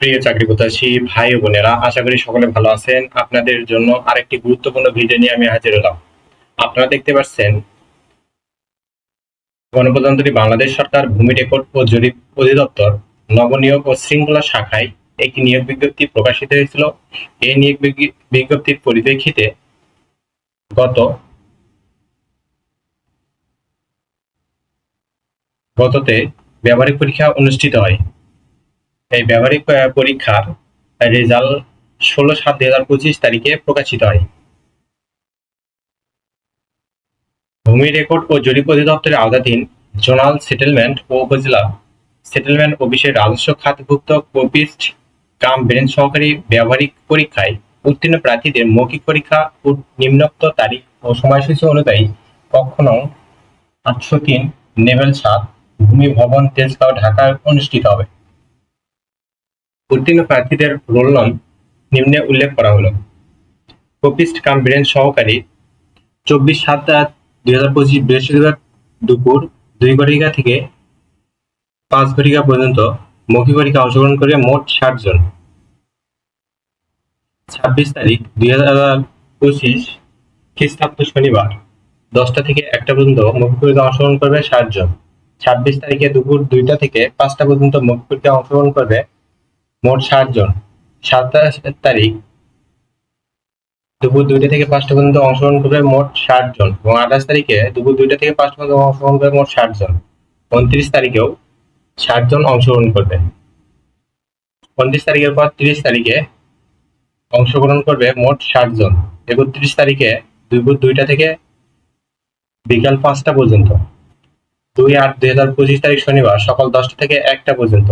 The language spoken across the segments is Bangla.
প্রিয় চাকরি প্রত্যাশী ভাই বোনেরা, আশা করি সকলে ভালো আছেন। আপনাদের জন্য আরেকটি গুরুত্বপূর্ণ ভিডিও নিয়ে আমি হাজির হলাম। আপনারা দেখতে পাচ্ছেন, গণপ্রজাতন্ত্রী বাংলাদেশ সরকার ভূমি রেকর্ড ও জরিপ অধিদপ্তর নবনিয়োগ ও শৃঙ্খলা শাখায় একটি নিয়োগ বিজ্ঞপ্তি প্রকাশিত হয়েছিল। এই নিয়োগ বিজ্ঞ- বিজ্ঞপ্তির পরিপ্রেক্ষিতে গত গততে ব্যবহারিক পরীক্ষা অনুষ্ঠিত হয়। এই ব্যবহারিক পরীক্ষার রেজাল্ট ষোলো সাত দুই হাজার পঁচিশ তারিখে প্রকাশিত হয়। ভূমি রেকর্ড ও জরিপ অধিদপ্তরের আওতাধীন জোনাল সেটেলমেন্ট ও উপজেলা সেটেলমেন্ট অফিসের রাজস্ব খাতভুক্ত কপিস্ট কাম ব্রেন সহকারী ব্যবহারিক পরীক্ষায় উত্তীর্ণ প্রার্থীদের মৌখিক পরীক্ষা নিম্নোক্ত তারিখ ও সময়সূচি অনুযায়ী কক্ষ নং আটশো তিন নেভেল সাত ভূমি ভবন তেজগাঁও ঢাকায় অনুষ্ঠিত হবে। উত্তীর্ণ প্রার্থীদের রোল নং নিম্নে উল্লেখ করা হলো। কপিস্ট কাম ব্রেন সহকারী চব্বিশ সাত দুই হাজার পঁচিশ বৃহস্পতিবার দুপুর দুই ঘটিকা থেকে পাঁচ ঘটিকা পর্যন্ত মৌখিক পরীক্ষা অংশগ্রহণ করে মোট ষাট জন। ছাব্বিশ তারিখ দুই হাজার পঁচিশ খ্রিস্টাব্দ শনিবার দশটা থেকে একটা পর্যন্ত মৌখিক পরীক্ষা অংশগ্রহণ করবে ষাট জন। ছাব্বিশ তারিখে দুপুর দুইটা থেকে পাঁচটা পর্যন্ত মৌখিক পরীক্ষা অংশগ্রহণ করবে মোট ষাট জন। সাতাশ তারিখ দুপুর দুইটা থেকে পাঁচটা পর্যন্ত অংশগ্রহণ করবে মোট ষাট জন এবং আঠাশ তারিখে দুপুর দুইটা থেকে পাঁচটা পর্যন্ত অংশগ্রহণ করবে মোট ষাট জন। উনত্রিশ তারিখেও ষাট জন অংশগ্রহণ করবে। উনত্রিশ তারিখের পর তিরিশ তারিখে অংশগ্রহণ করবে মোট ষাট জন। একত্রিশ তারিখে দুপুর দুইটা থেকে বিকাল পাঁচটা পর্যন্ত। দুই আট দুই হাজার পঁচিশ তারিখ শনিবার সকাল দশটা থেকে একটা পর্যন্ত।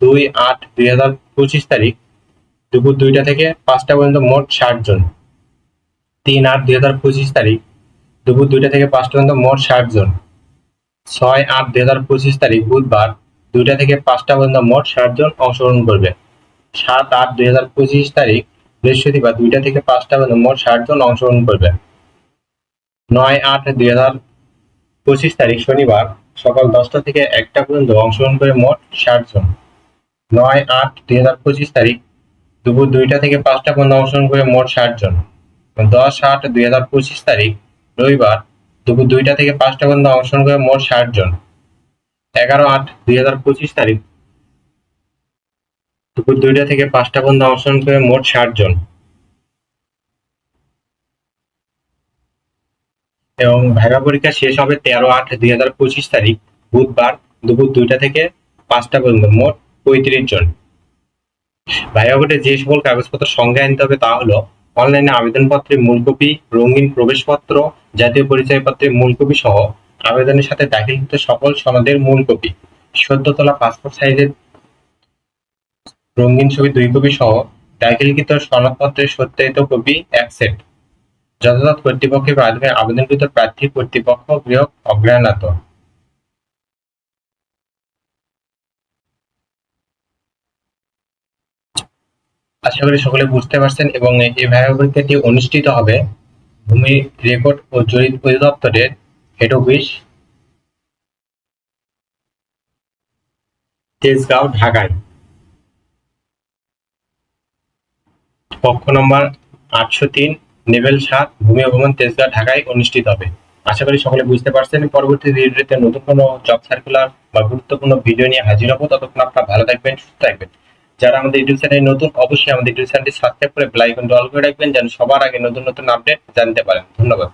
দুই আট দুই হাজার পঁচিশ তারিখ দুপুর দুইটা থেকে পাঁচটা পর্যন্ত মোট ষাট জন। তিন আট দুই হাজার পঁচিশ তারিখ দুপুর দুইটা থেকে পাঁচটা পর্যন্ত মোট ষাট জন। ছয় আট দুই হাজার পঁচিশ তারিখ বুধবার দুইটা থেকে পাঁচটা পর্যন্ত মোট ষাট জন অংশগ্রহণ করবে। সাত আট দুই হাজার পঁচিশ তারিখ বৃহস্পতিবার দুইটা থেকে পাঁচটা পর্যন্ত মোট ষাট জন অংশগ্রহণ করবে। নয় আট দুই হাজার পঁচিশ তারিখ শনিবার সকাল দশটা থেকে একটা পর্যন্ত অংশগ্রহণ করে মোট ষাট জন। নয় আট দুই হাজার পঁচিশ তারিখ দুপুর দুইটা থেকে পাঁচটা পর্যন্ত অংশগ্রহণ করে মোট ষাট জন। দশ আট দুই হাজার পঁচিশ তারিখ রবিবার দুপুর দুইটা থেকে পাঁচটা পর্যন্ত অংশগ্রহণ করে মোট ষাট জন। এগারো আট দুই হাজার পঁচিশ তারিখ দুপুর দুইটা থেকে পাঁচটা পর্যন্ত অংশগ্রহণ করে মোট ষাট জন। এবং ভাইবা পরীক্ষা শেষ হবে তেরো আট দুই হাজার পঁচিশ তারিখ বুধবার দুপুর দুইটা থেকে পাঁচটা পর্যন্ত মোট পঁয়ত্রিশ জন। ভাইবা যে সকল কাগজপত্র সঙ্গে আনতে হবে তা হলো অনলাইনে আবেদনপত্রের মূল কপি, রঙিন প্রবেশপত্র, জাতীয় পরিচয়পত্রের মূল কপি সহ আবেদনের সাথে দাখিলকৃত সকল সনদের মূল কপি সদ্য তোলা পাসপোর্ট সাইজের রঙিন ছবি দুই কপি সহ দাখিলকৃত সনদপত্রের সত্যায়িত কপি এক সেট যথাযথ কর্তৃপক্ষের মাধ্যমে আবেদনকৃত প্রার্থী কর্তৃপক্ষ গৃহ অজ্ঞানত আশা করি সকলে বুঝতে পারছেন এবং এই ভাইবা পরীক্ষাটি অনুষ্ঠিত হবে ভূমি রেকর্ড ও জরিপ অধিদপ্তরের হেড অফিস তেজগাঁও, ঢাকায়। কক্ষ নম্বর আটশো তিন, নেভেল সাত, ভূমি ভবন তেজগাঁও, ঢাকায় অনুষ্ঠিত হবে। আশা করি সকলে বুঝতে পারছেন। পরবর্তী ভিডিওতে নতুন কোনো জব সার্কুলার বা গুরুত্বপূর্ণ ভিডিও নিয়ে হাজির হব। ততক্ষণ আপনারা ভালো থাকবেন, সুস্থ থাকবেন। যারা আমাদের ইউটিউব চ্যানেলে নতুন, অবশ্যই আমাদের ইউটিউব চ্যানেলটি সাবস্ক্রাইব করে বেল আইকনটি অল করে রাখবেন, যেন সবার আগে নতুন নতুন আপডেট জানতে পারেন। ধন্যবাদ।